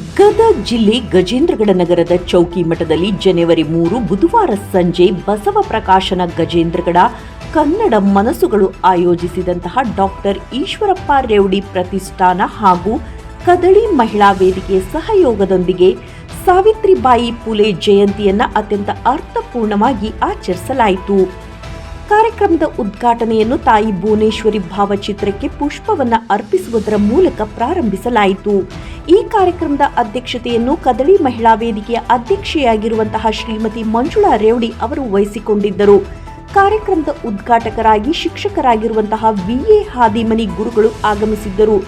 ಗದಗ ಜಿಲ್ಲೆ ಗಜೇಂದ್ರಗಡ ನಗರದ ಚೌಕಿ ಮಠದಲ್ಲಿ ಜನವರಿ ಮೂರು ಬುಧವಾರ ಸಂಜೆ ಬಸವ ಪ್ರಕಾಶನ ಗಜೇಂದ್ರಗಡ ಕನ್ನಡ ಮನಸ್ಸುಗಳು ಆಯೋಜಿಸಿದಂತಹ ಡಾಕ್ಟರ್ ಈಶ್ವರಪ್ಪ ರೇವಡಿ ಪ್ರತಿಷ್ಠಾನ ಹಾಗೂ ಕದಳಿ ಮಹಿಳಾ ವೇದಿಕೆ ಸಹಯೋಗದೊಂದಿಗೆ ಸಾವಿತ್ರಿಬಾಯಿ ಪುಲೆ ಜಯಂತಿಯನ್ನ ಅತ್ಯಂತ ಅರ್ಥಪೂರ್ಣವಾಗಿ ಆಚರಿಸಲಾಯಿತು. ಕಾರ್ಯಕ್ರಮದ ಉದ್ಘಾಟನೆಯನ್ನು ತಾಯಿ ಭುವನೇಶ್ವರಿ ಭಾವಚಿತ್ರಕ್ಕೆ ಪುಷ್ಪವನ್ನು ಅರ್ಪಿಸುವುದರ ಮೂಲಕ ಪ್ರಾರಂಭಿಸಲಾಯಿತು. ಈ ಕಾರ್ಯಕ್ರಮದ ಅಧ್ಯಕ್ಷತೆಯನ್ನು ಕದಳಿ ಮಹಿಳಾ ವೇದಿಕೆಯ ಅಧ್ಯಕ್ಷೆಯಾಗಿರುವಂತಹ ಶ್ರೀಮತಿ ಮಂಜುಳಾ ರೇವಡಿ ಅವರು ವಹಿಸಿಕೊಂಡಿದ್ದರು. ಕಾರ್ಯಕ್ರಮದ ಉದ್ಘಾಟಕರಾಗಿ ಶಿಕ್ಷಕರಾಗಿರುವಂತಹ ವಿಎ ಹಾದಿಮನಿ ಗುರುಗಳು ಆಗಮಿಸಿದ್ದರು.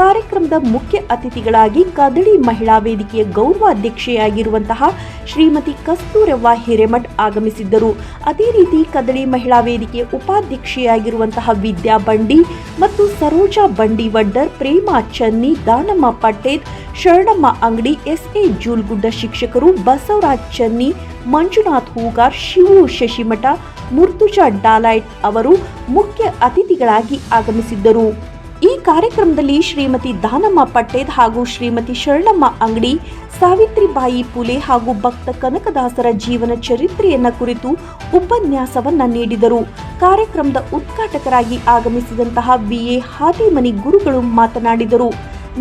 ಕಾರ್ಯಕ್ರಮದ ಮುಖ್ಯ ಅತಿಥಿಗಳಾಗಿ ಕದಳಿ ಮಹಿಳಾ ವೇದಿಕೆಯ ಗೌರವಾಧ್ಯಕ್ಷೆಯಾಗಿರುವಂತಹ ಶ್ರೀಮತಿ ಕಸ್ತೂರವ್ವ ಹಿರೇಮಠ್ ಆಗಮಿಸಿದ್ದರು. ಅದೇ ರೀತಿ ಕದಳಿ ಮಹಿಳಾ ವೇದಿಕೆಯ ಉಪಾಧ್ಯಕ್ಷೆಯಾಗಿರುವಂತಹ ವಿದ್ಯಾ ಬಂಡಿ ಮತ್ತು ಸರೋಜಾ ಬಂಡಿ ವಡ್ಡರ್, ಪ್ರೇಮಾ ಚನ್ನಿ, ದಾನಮ್ಮ ಪಟೇಲ್, ಶರಣಮ್ಮ ಅಂಗಡಿ, ಎಸ್ಎ ಜೂಲ್ಗುಡ್ಡ ಶಿಕ್ಷಕರು, ಬಸವರಾಜ್ ಚನ್ನಿ, ಮಂಜುನಾಥ್ ಹೂಗಾರ್, ಶಿವು ಶಶಿಮಠ, ಮುರ್ತುಜಾ ಡಾಲಾಯ್ಟ್ ಅವರು ಮುಖ್ಯ ಅತಿಥಿಗಳಾಗಿ ಆಗಮಿಸಿದ್ದರು. ಈ ಕಾರ್ಯಕ್ರಮದಲ್ಲಿ ಶ್ರೀಮತಿ ದಾನಮ್ಮ ಪಟ್ಟೇದ್ ಹಾಗೂ ಶ್ರೀಮತಿ ಶರಣಮ್ಮ ಅಂಗಡಿ, ಸಾವಿತ್ರಿಬಾಯಿ ಪುಲೆ ಹಾಗೂ ಭಕ್ತ ಕನಕದಾಸರ ಜೀವನ ಚರಿತ್ರೆಯನ್ನ ಕುರಿತು ಉಪನ್ಯಾಸವನ್ನ ನೀಡಿದರು. ಕಾರ್ಯಕ್ರಮದ ಉದ್ಘಾಟಕರಾಗಿ ಆಗಮಿಸಿದಂತಹ ಬಿಎ ಹಾದಿಮನಿ ಗುರುಗಳು ಮಾತನಾಡಿದರು.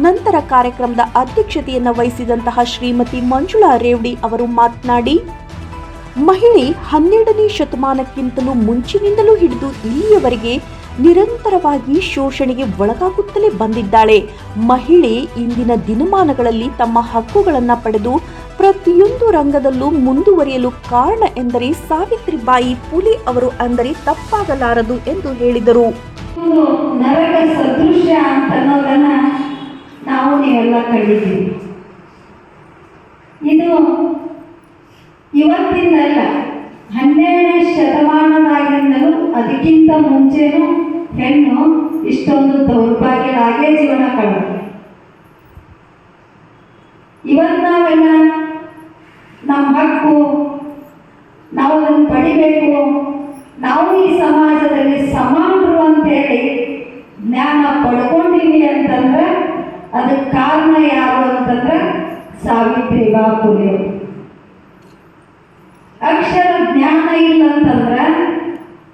ನಂತರ ಕಾರ್ಯಕ್ರಮದ ಅಧ್ಯಕ್ಷತೆಯನ್ನ ವಹಿಸಿದಂತಹ ಶ್ರೀಮತಿ ಮಂಜುಳಾ ರೇವಡಿ ಅವರು ಮಾತನಾಡಿ, ಮಹಿಳೆ ಹನ್ನೆರಡನೇ ಶತಮಾನಕ್ಕಿಂತಲೂ ಮುಂಚಿನಿಂದಲೂ ಹಿಡಿದು ಇಲ್ಲಿಯವರೆಗೆ ನಿರಂತರವಾಗಿ ಶೋಷಣೆಗೆ ಒಳಗಾಗುತ್ತಲೇ ಬಂದಿದ್ದಾಳೆ. ಮಹಿಳೆ ಇಂದಿನ ದಿನಮಾನಗಳಲ್ಲಿ ತಮ್ಮ ಹಕ್ಕುಗಳನ್ನು ಪಡೆದು ಪ್ರತಿಯೊಂದು ರಂಗದಲ್ಲೂ ಮುಂದುವರಿಯಲು ಕಾರಣ ಎಂದರೆ ಸಾವಿತ್ರಿಬಾಯಿ ಪುಲಿ ಅವರು ಅಂದರೆ ತಪ್ಪಾಗಲಾರದು ಎಂದು ಹೇಳಿದರು. ನರಕ ಸದೃಶ್ಯ ಅಂತ ನಾವು ನೀವೆಲ್ಲ ಕಂಡಿದ್ದೀವಿ ಇದು ಇವತ್ತಿನಲ್ಲ, ಹನ್ನೆರಡನೇ ಶತಮಾನದಾಗಿಂದಲೂ ಅದಕ್ಕಿಂತ ಮುಂಚೆನೂ ಹೆಣ್ಣು ಇಷ್ಟೊಂದು ದೌರ್ಭಾಗ್ಯರಾಗೇ ಜೀವನ ಕಳೆದು ಇವತ್ತು ನಾವೆಲ್ಲ ನಮ್ಮ ಹಕ್ಕು ನಾವು ಅದನ್ನು ಪಡಿಬೇಕು ನಾವು ಈ ಸಮಾಜದಲ್ಲಿ ಸಮಾನರು ಅಂತೇಳಿ ಜ್ಞಾನ ಪಡ್ಕೊಂಡಿವಿ ಅಂತಂದ್ರೆ ಅದಕ್ಕೆ ಕಾರಣ ಯಾರು ಅಂತಂದ್ರೆ ಸಾವಿತ್ರಿ ಬಾಪುಲೆ ಅಕ್ಷರ ಜ್ಞಾನ ಇಲ್ಲ ಅಂತಂದ್ರೆ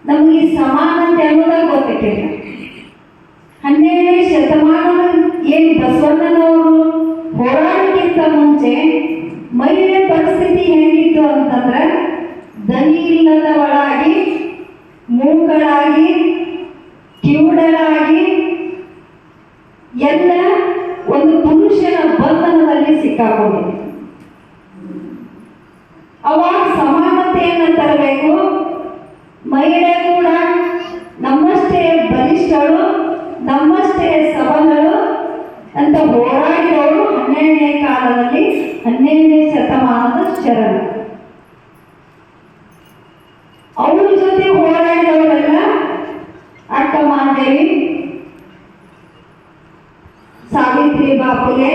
ನಮಗೆ ಈ ಸಮಾನತೆ ಅನ್ನೋದೇ ಗೊತ್ತಿಲ್ಲ ಹನ್ನೆರಡನೇ ಶತಮಾನದ ಏನು ಬಸವಣ್ಣನವರು ಹೋರಾಟಕ್ಕಿಂತ ಮುಂಚೆ ಮಹಿಳೆ ಪರಿಸ್ಥಿತಿ ಹೇಗಿತ್ತು ಅಂತಂದ್ರೆ ದನಿ ಇಲ್ಲದವಳಾಗಿ ಮೂಗಳಾಗಿ ಕಿವುಡಳಾಗಿ ಎಲ್ಲ ಒಂದು ಪುರುಷನ ಬಂಧನದಲ್ಲಿ ಸಿಕ್ಕಾಕೊಂಡಿದೆ ಅವಾಗ ಸಮಾನತೆಯನ್ನು ತರಬೇಕು. ಮಹಿಳೆ ಕೂಡ ನಮ್ಮಷ್ಟೇ ಬಲಿಷ್ಠಳು, ನಮ್ಮಷ್ಟೇ ಸಬಲಳು ಅಂತ ಹೋರಾಡಿದವರು ಹನ್ನೆರಡನೇ ಕಾಲದಲ್ಲಿ ಹನ್ನೆರಡನೇ ಶತಮಾನದ ಶರಣ ಅವ್ರ ಜೊತೆ ಹೋರಾಡಿದವರೆಲ್ಲ ಅಕ್ಕ ಮಾದೇವಿ ಬಾಪುಲೆ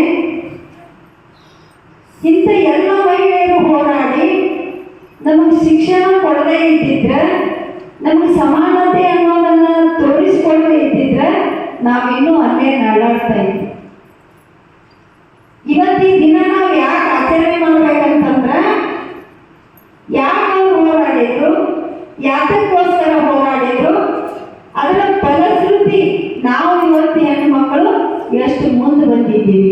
ಇಂಥ ಎಲ್ಲ ಮಹಿಳೆಯರು ಹೋರಾಡಿ ನಮಗೆ ಶಿಕ್ಷಣ ಕೊಡದೇ ಇದ್ದಿದ್ರೆ, ನಮಗೆ ಸಮಾನತೆ ಅನ್ನೋದನ್ನ ತೋರಿಸ್ಕೊಡದೇ ಇದ್ದಿದ್ರೆ ನಾವಿನ್ನೂ ಅಲ್ಲೇ ನಡಾಡ್ತಾ ಇದ್ವಿ ಇವತ್ತು ಈ ದಿನ ನಾವು ಯಾಕೆ ಆಚರಣೆ ಮಾಡ್ಬೇಕಂತಂದ್ರೆ ಯಾಕೆ ಅವ್ರು ಹೋರಾಡಿದ್ರು ಯಾತಕ್ಕೋಸ್ಕರ ಹೋರಾಡಿದ್ರು ಅದರ ಫಲಶ್ರುತಿ ನಾವು ಇವತ್ತು ಹೆಣ್ಮಕ್ಳು ಎಷ್ಟು ಬಂದಿದ್ದೀವಿ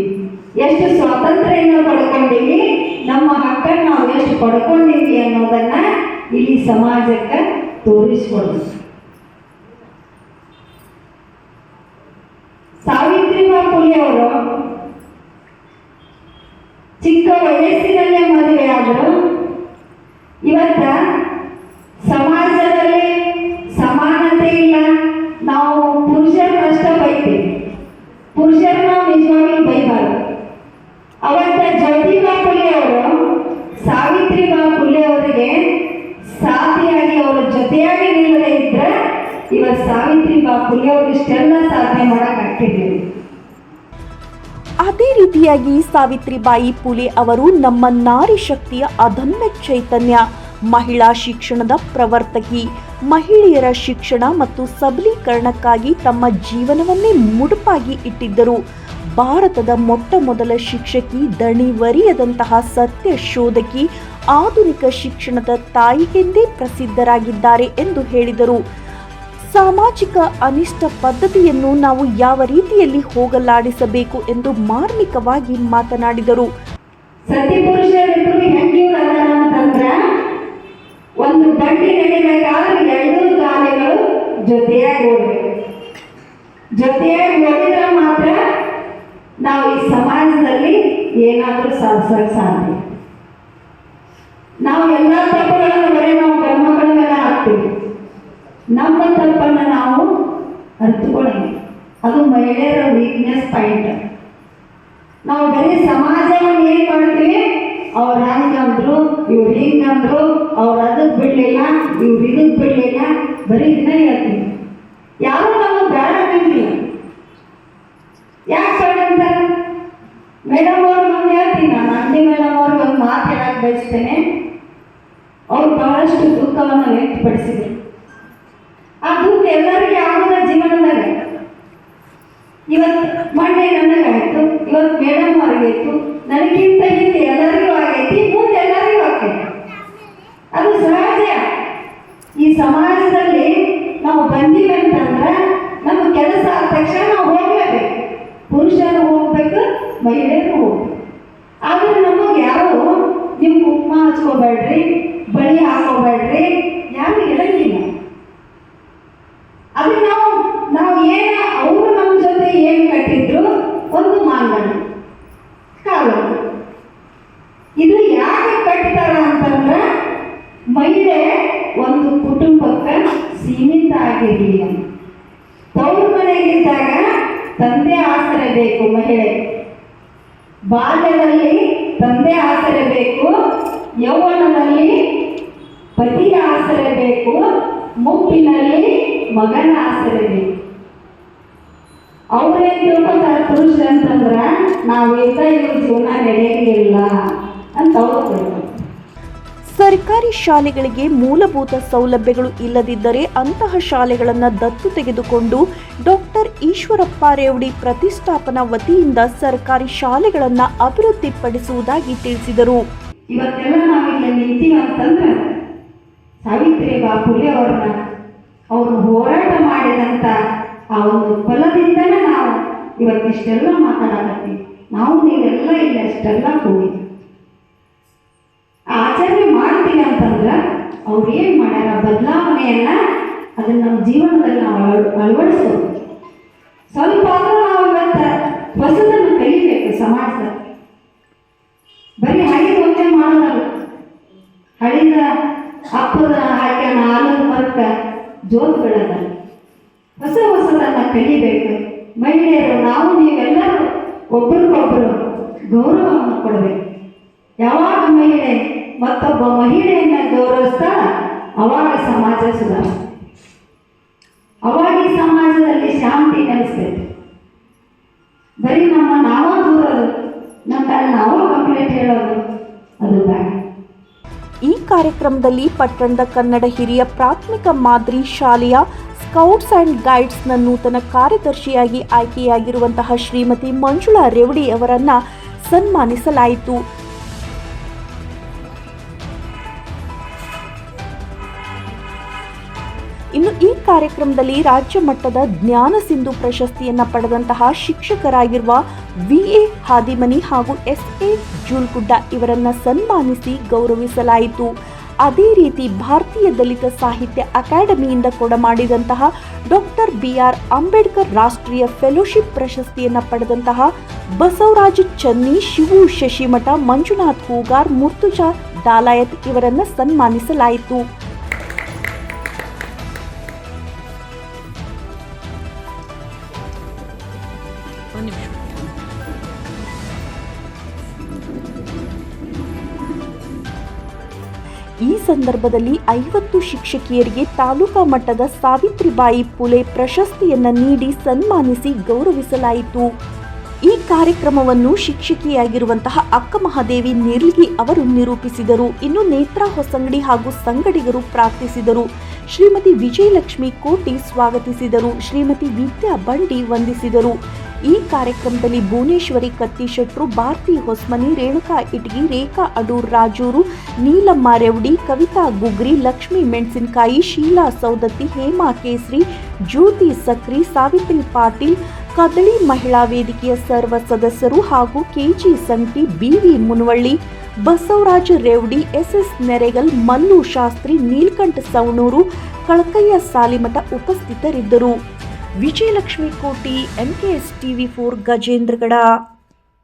ಎಷ್ಟು ಸ್ವಾತಂತ್ರ್ಯನ ಪಡ್ಕೊಂಡಿವಿ, ನಮ್ಮ ಹಕ್ಕನ್ನು ನಾವು ಎಷ್ಟು ಪಡ್ಕೊಂಡಿವಿ ಅನ್ನೋದನ್ನ ಇಲ್ಲಿ ಸಮಾಜಕ್ಕೆ ತೋರಿಸ್ಕೊಡ್ತೀವಿ ಸಾವಿತ್ರಿಬಾ ಅವರು ಚಿಕ್ಕ ವಯಸ್ಸಿನಲ್ಲೇ ಮದುವೆ ಆದರು ಇವತ್ತ ಜೊತೆಯಾಗಿ ನಿಲ್ಲದೆ ಇದ್ರೆ ಇವತ್ತು ಸಾವಿತ್ರಿಬಾ ಬಾಪುಲಿ ಅವರು ಇಷ್ಟೆಲ್ಲ ಸಾಧನೆ ಮಾಡಕ್ ಆಗ್ತಿರ್ಲಿಲ್ಲ ಅದೇ ರೀತಿಯಾಗಿ ಸಾವಿತ್ರಿಬಾಯಿ ಪುಲೆ ಅವರು ನಮ್ಮ ನಾರಿ ಶಕ್ತಿಯ ಅದಮ್ಯ ಚೈತನ್ಯ, ಮಹಿಳಾ ಶಿಕ್ಷಣದ ಪ್ರವರ್ತಕಿ, ಮಹಿಳೆಯರ ಶಿಕ್ಷಣ ಮತ್ತು ಸಬಲೀಕರಣಕ್ಕಾಗಿ ತಮ್ಮ ಜೀವನವನ್ನೇ ಮುಡುಪಾಗಿ ಇಟ್ಟಿದ್ದರು. ಭಾರತದ ಮೊಟ್ಟ ಮೊದಲ ಶಿಕ್ಷಕಿ ದಣಿವರಿಯದಂತಹ ಸತ್ಯ ಶೋಧಕಿ ಆಧುನಿಕ ಶಿಕ್ಷಣದ ತಾಯಿ ಎಂದೇ ಪ್ರಸಿದ್ಧರಾಗಿದ್ದಾರೆ ಎಂದು ಹೇಳಿದರು. ಸಾಮಾಜಿಕ ಅನಿಷ್ಟ ಪದ್ಧತಿಯನ್ನು ನಾವು ಯಾವ ರೀತಿಯಲ್ಲಿ ಹೋಗಲಾಡಿಸಬೇಕು ಎಂದು ಮಾರ್ಮಿಕವಾಗಿ ಮಾತನಾಡಿದರು. ಒಂದು ಬಂಡಿ ನಡಿಬೇಕಾದ್ರೆ ಎರಡು ಗಾಲಿಗಳು ಜೊತೆಯಾಗಿ ಓಡಬೇಕು. ಜೊತೆಯಾಗಿ ಓಡಿದ್ರೆ ಮಾತ್ರ ನಾವು ಈ ಸಮಾಜದಲ್ಲಿ ಏನಾದರೂ ಸಾಧಿಸಲು ಸಾಧ್ಯ. ನಾವು ಎಲ್ಲ ತಪ್ಪುಗಳನ್ನು ಬರೀ ನಾವು ಕರ್ಮಗಳನ್ನೆಲ್ಲ ಮೇಲೆ ಹಾಕ್ತೀವಿ. ನಮ್ಮ ತಪ್ಪನ್ನು ನಾವು ಅರ್ಥಕೊಳ್ಳಿ ಅದು ಮಹಿಳೆಯರ ವೀಕ್ನೆಸ್ ಪಾಯಿಂಟ್ ನಾವು ಬರೀ ಸಮಾಜವನ್ನು ಏನು ಮಾಡ್ತೀವಿ ಅವ್ರು ಹಂಗಂದ್ರು ಇವ್ರು ಹಿಂಗಂದ್ರು ಅವ್ರು ಅದಕ್ಕೆ ಬಿಡಲಿಲ್ಲ, ಇವ್ರು ಇದಕ್ಕೆ ಬಿಡಲಿಲ್ಲ, ಬರೀ ಇದನ್ನ ಹೇಳ್ತೀವಿ. ಹಚ್ಕೋಬೇಡ್ರಿ ಬಳಿ ಹಾಕೋಬೇಡ್ರಿ. ಯಾರು ಹೇಳಂಗಿಲ್ಲ. ಅದು ನಾವು ನಾವು ಏನ ಅವರು ನಮ್ಮ ಜೊತೆ ಏನು ಕಟ್ಟಿದ್ರು, ಒಂದು ಮಾನದಂಡ. ಕಾಲ. ಇದು ಯಾಕೆ ಕಟ್ತಾರ ಅಂತಂದ್ರೆ, ಮಹಿಳೆ ಒಂದು ಕುಟುಂಬಕ್ಕೆ ಸೀಮಿತ ಆಗಿರಲಿಲ್ಲ. ತವರು ಮನೆಯಲ್ಲಿದ್ದಾಗ ತಂದೆ ಆಸರೆ ಬೇಕು ಮಹಿಳೆ. ಬಾಲ್ಯದಲ್ಲಿ ತಂದೆ ಆಸರೆ ಬೇಕು ಯೌವನದಲ್ಲಿ ಪತಿಯ ಆಸರೆ ಬೇಕು, ಮುಪ್ಪಿನಲ್ಲಿ ಮಗನ ಆಸರೆ ಬೇಕು. ಅವ್ರೇನ್ ತಿಳ್ಕೊತಾರ ಪುರುಷ ಅಂತಂದ್ರ ಇದ್ದ ಇವ್ರ ಜೀವನ ನಡೆಯಂಗಿಲ್ಲ ಅಂತ ಅವ್ರು ತಿಳ್ಕೊತಾರೆ ಸರ್ಕಾರಿ ಶಾಲೆಗಳಿಗೆ ಮೂಲಭೂತ ಸೌಲಭ್ಯಗಳು ಇಲ್ಲದಿದ್ದರೆ ಅಂತಹ ಶಾಲೆಗಳನ್ನು ದತ್ತು ತೆಗೆದುಕೊಂಡು ಡಾಕ್ಟರ್ ಈಶ್ವರಪ್ಪ ರೇವಡಿ ಪ್ರತಿಷ್ಠಾಪನಾ ವತಿಯಿಂದ ಸರ್ಕಾರಿ ಶಾಲೆಗಳನ್ನು ಅಭಿವೃದ್ಧಿಪಡಿಸುವುದಾಗಿ ತಿಳಿಸಿದರು. ಇವತ್ತೆಲ್ಲ ನಾವಿಲ್ಲಿ ನಿಂತೀವಿ ಅಂತಂದ್ರೆ ಸಾವಿತ್ರಿ ಬಾಪುಲೆ ಅವ್ರನ್ನ ಅವರು ಹೋರಾಟ ಮಾಡಿದಂಥ ಆ ಒಂದು ಫಲದಿಂದಲೇ ನಾವು ಇವತ್ತಿಷ್ಟೆಲ್ಲ ಮಾತಾಡಕತ್ತೀವಿ ನಾವು ನೀವೆಲ್ಲ ಇಲ್ಲಿ ಅಷ್ಟೆಲ್ಲ ಕೂಡಿ ಆಚರಣೆ ಮಾಡ್ತೀವಿ ಅಂತಂದ್ರೆ ಅವ್ರು ಏನು ಮಾಡ್ಯಾರ? ಬದಲಾವಣೆಯನ್ನ ಅದನ್ನ ನಮ್ಮ ಜೀವನದಲ್ಲಿ ನಾವು ಅಳ- ಅಳವಡಿಸ್ಬೇಕು ಸ್ವಲ್ಪ ಆದ್ರೂ ನಾವು ಇವತ್ತು ಹೊಸದನ್ನು ಕಲಿಬೇಕು ಸಮಾಜ ಬರೀ ಹಳೆ ಒಂದೇ ಮಾಡೋದಲ್ಲ. ಹಳಿದ ಅಪ್ಪದ ಹಾಕ್ಯಾನ ಆಲದ ಮರಕ್ಕ ಜೋತ್ ಹೊಸ ಹೊಸದನ್ನ ಕಲಿಬೇಕು. ಮಹಿಳೆಯರು, ನಾವು ನೀವೆಲ್ಲರೂ ಒಬ್ಬರಿಗೊಬ್ಬರು ಗೌರವವನ್ನು ಕೊಡಬೇಕು. ಯಾವಾಗ ಮಹಿಳೆ ಮತ್ತೊಬ್ಬ ಮಹಿಳೆಯನ್ನ ಗೌರವಿಸ್ತಾ ಅವಾಗ ಸಮಾಜ ಸುಧಾರಿಸ್ತದೆ ಅವಾಗ ಸಮಾಜದಲ್ಲಿ ಶಾಂತಿ ನೆಲೆಸ್ತೈತೆ ಬರೀ ನಮ್ಮ ನಾವ ದೂರೋದು, ನಮ್ಮ ನಾವೋ ಕಂಪ್ಲೇಂಟ್ ಹೇಳೋದು ಅದು ಬೇಡ ಈ ಕಾರ್ಯಕ್ರಮದಲ್ಲಿ ಪಟ್ಟಣದ ಕನ್ನಡ ಹಿರಿಯ ಪ್ರಾಥಮಿಕ ಮಾದರಿ ಶಾಲೆಯ ಸ್ಕೌಟ್ಸ್ ಅಂಡ್ ಗೈಡ್ಸ್ನ ನೂತನ ಕಾರ್ಯದರ್ಶಿಯಾಗಿ ಆಯ್ಕೆಯಾಗಿರುವಂತಹ ಶ್ರೀಮತಿ ಮಂಜುಳಾ ರೆವಡಿ ಅವರನ್ನ ಸನ್ಮಾನಿಸಲಾಯಿತು. ಇನ್ನು ಈ ಕಾರ್ಯಕ್ರಮದಲ್ಲಿ ರಾಜ್ಯ ಮಟ್ಟದ ಜ್ಞಾನ ಸಿಂಧು ಪ್ರಶಸ್ತಿಯನ್ನು ಪಡೆದಂತಹ ಶಿಕ್ಷಕರಾಗಿರುವ ವಿ ಎ ಹಾದಿಮನಿ ಹಾಗೂ ಎಸ್ ಎ ಜೂಲ್ಗುಡ್ಡ ಇವರನ್ನ ಸನ್ಮಾನಿಸಿ ಗೌರವಿಸಲಾಯಿತು. ಅದೇ ರೀತಿ ಭಾರತೀಯ ದಲಿತ ಸಾಹಿತ್ಯ ಅಕಾಡೆಮಿಯಿಂದ ಕೊಡಮಾಡಿದಂತಹ ಡಾಕ್ಟರ್ ಬಿ ಆರ್ ಅಂಬೇಡ್ಕರ್ ರಾಷ್ಟ್ರೀಯ ಫೆಲೋಶಿಪ್ ಪ್ರಶಸ್ತಿಯನ್ನು ಪಡೆದಂತಹ ಬಸವರಾಜ ಚನ್ನಿ, ಶಿವು ಶಶಿಮಠ, ಮಂಜುನಾಥ್ ಹೂಗಾರ್ ಮುರ್ತುಜಾ ದಾಲಾಯತ್ ಇವರನ್ನು ಸನ್ಮಾನಿಸಲಾಯಿತು. ಈ ಸಂದರ್ಭದಲ್ಲಿ ಐವತ್ತು ಶಿಕ್ಷಕಿಯರಿಗೆ ತಾಲೂಕಾ ಮಟ್ಟದ ಸಾವಿತ್ರಿಬಾಯಿ ಪುಲೆ ಪ್ರಶಸ್ತಿಯನ್ನ ನೀಡಿ ಸನ್ಮಾನಿಸಿ ಗೌರವಿಸಲಾಯಿತು. ಈ ಕಾರ್ಯಕ್ರಮವನ್ನು ಶಿಕ್ಷಕಿಯಾಗಿರುವಂತಹ ಅಕ್ಕ ಮಹಾದೇವಿ ನಿರ್ಲಿಗಿ ಅವರು ನಿರೂಪಿಸಿದರು. ಇನ್ನು ನೇತ್ರಾ ಹೊಸಂಗಡಿ ಹಾಗೂ ಸಂಗಡಿಗರು ಪ್ರಾರ್ಥಿಸಿದರು. ಶ್ರೀಮತಿ ವಿಜಯಲಕ್ಷ್ಮಿ ಕೋಟಿ ಸ್ವಾಗತಿಸಿದರು. ಶ್ರೀಮತಿ ವಿದ್ಯಾ ಬಂಡಿ ವಂದಿಸಿದರು. ಈ ಕಾರ್ಯಕ್ರಮದಲ್ಲಿ ಭುವನೇಶ್ವರಿ ಕತ್ತಿಶೆಟ್ರು ಭಾರತಿ ಹೊಸ್ಮನಿ, ರೇಣುಕಾ ಇಟ್ಗಿ, ರೇಖಾ ಅಡೂರ್, ರಾಜೂರು, ನೀಲಮ್ಮ ರೆವಡಿ, ಕವಿತಾ ಗುಗ್ರಿ, ಲಕ್ಷ್ಮೀ ಮೆಣಸಿನಕಾಯಿ, ಶೀಲಾ ಸೌದತ್ತಿ, ಹೇಮಾ ಕೇಸರಿ, ಜ್ಯೋತಿ ಸಕ್ರಿ, ಸಾವಿತ್ರಿ ಪಾಟೀಲ್, ಕದಳಿ ಮಹಿಳಾ ವೇದಿಕೆಯ ಸರ್ವ ಸದಸ್ಯರು ಹಾಗೂ KG Santi BV Munavalli, Basavaraj Revadi, SS Neregal, Mallu Shastri, Neelkanth Savanur, Kalakayya Salimath ಉಪಸ್ಥಿತರಿದ್ದರು. Vijayalakshmi Koti M K S TV four Gajendragad.